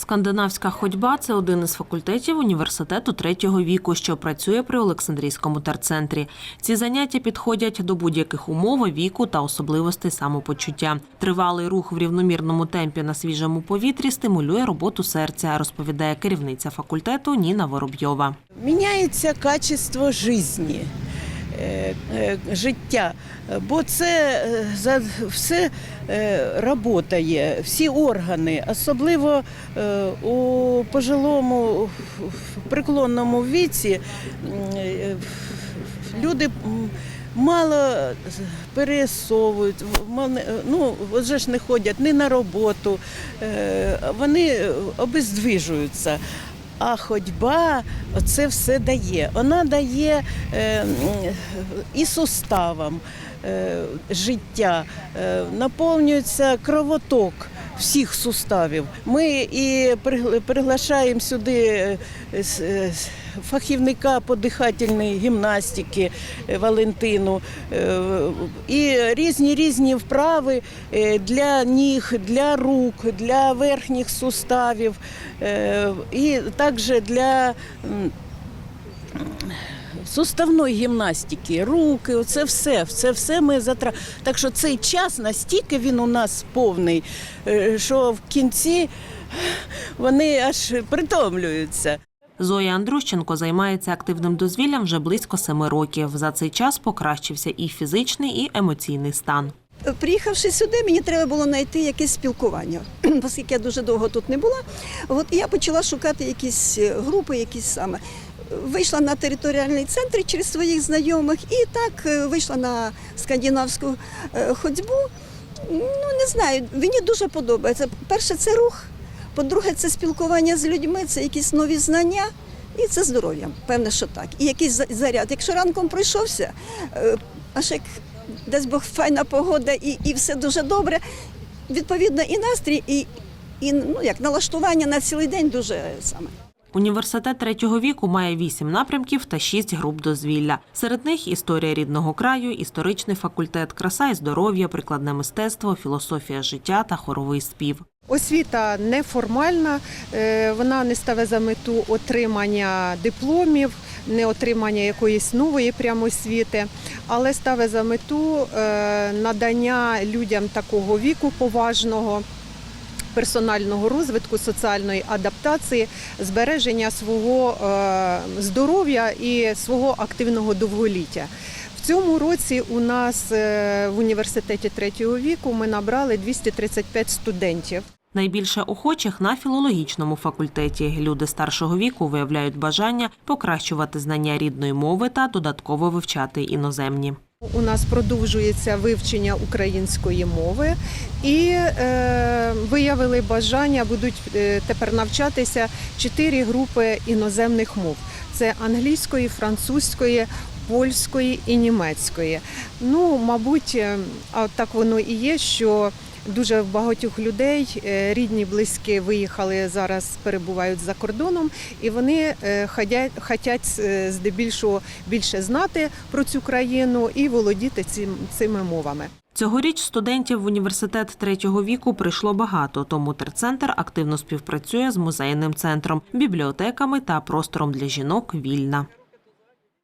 Скандинавська ходьба це один із факультетів університету третього віку, що працює при Олександрійському терцентрі. Ці заняття підходять до будь-яких умов, віку та особливостей самопочуття. Тривалий рух в рівномірному темпі на свіжому повітрі стимулює роботу серця, розповідає керівниця факультету Ніна Воробйова. Міняється качество житті, е, життя, бо це е, за все працює, всі органи, особливо е, у пожилому преклонному віці е, люди мало пересовують, ну, вже ж не ходять ні на роботу, е, вони обездвижуються. А ходьба це все дає. Вона дає е, і суставам е, життя, е, наповнюється кровоток всіх суставів. Ми і пригла- приглашаємо сюди е, е, фахівника по дихательної гімнастики е, Валентину і різні різні вправи для ніг, для рук, для верхніх суставів і також для суставної гімнастики, руки, оце все, це все ми затра. Так що цей час настільки він у нас повний, е, що в кінці вони аж притомлюються. Зоя Андрущенко займається активним дозвіллям вже близько семи років. За цей час покращився і фізичний, і емоційний стан. Приїхавши сюди, мені треба було знайти якесь спілкування, оскільки я дуже довго тут не була. От і я почала шукати якісь е, групи, якісь саме. Вийшла на територіальний центр через своїх знайомих і так е, вийшла на скандинавську е, ходьбу. Ну, не знаю, мені дуже подобається. Перше, це рух, по-друге, це спілкування з людьми, це якісь нові знання. І це здоров'я, певне, що так. І якийсь заряд. Якщо ранком пройшовся, аж як дасть Бог файна погода і, і все дуже добре. Відповідно, і настрій, і, і ну, як налаштування на цілий день дуже саме. Університет третього віку має вісім напрямків та шість груп дозвілля. Серед них історія рідного краю, історичний факультет, краса і здоров'я, прикладне мистецтво, філософія життя та хоровий спів. Освіта неформальна, е, вона не ставить за мету отримання дипломів, не отримання якоїсь нової прямо освіти, але ставить за мету е, надання людям такого віку поважного. Персонального розвитку, соціальної адаптації, збереження свого е, здоров'я і свого активного довголіття. В цьому році у нас е, в університеті третього віку ми набрали 235 студентів. Найбільше охочих на філологічному факультеті. Люди старшого віку виявляють бажання покращувати знання рідної мови та додатково вивчати іноземні. У нас продовжується вивчення української мови і е, виявили бажання, будуть е, тепер навчатися чотири групи іноземних мов: це англійської, французької. Польської і німецької. Ну, мабуть, е, так воно і є, що дуже багатьох людей е, рідні, близькі виїхали зараз, перебувають за кордоном, і вони е, хотять е, здебільшого більше знати про цю країну і володіти цим, цими мовами. Цьогоріч студентів в університет третього віку прийшло багато, тому терцентр активно співпрацює з музейним центром, бібліотеками та простором для жінок Вільна.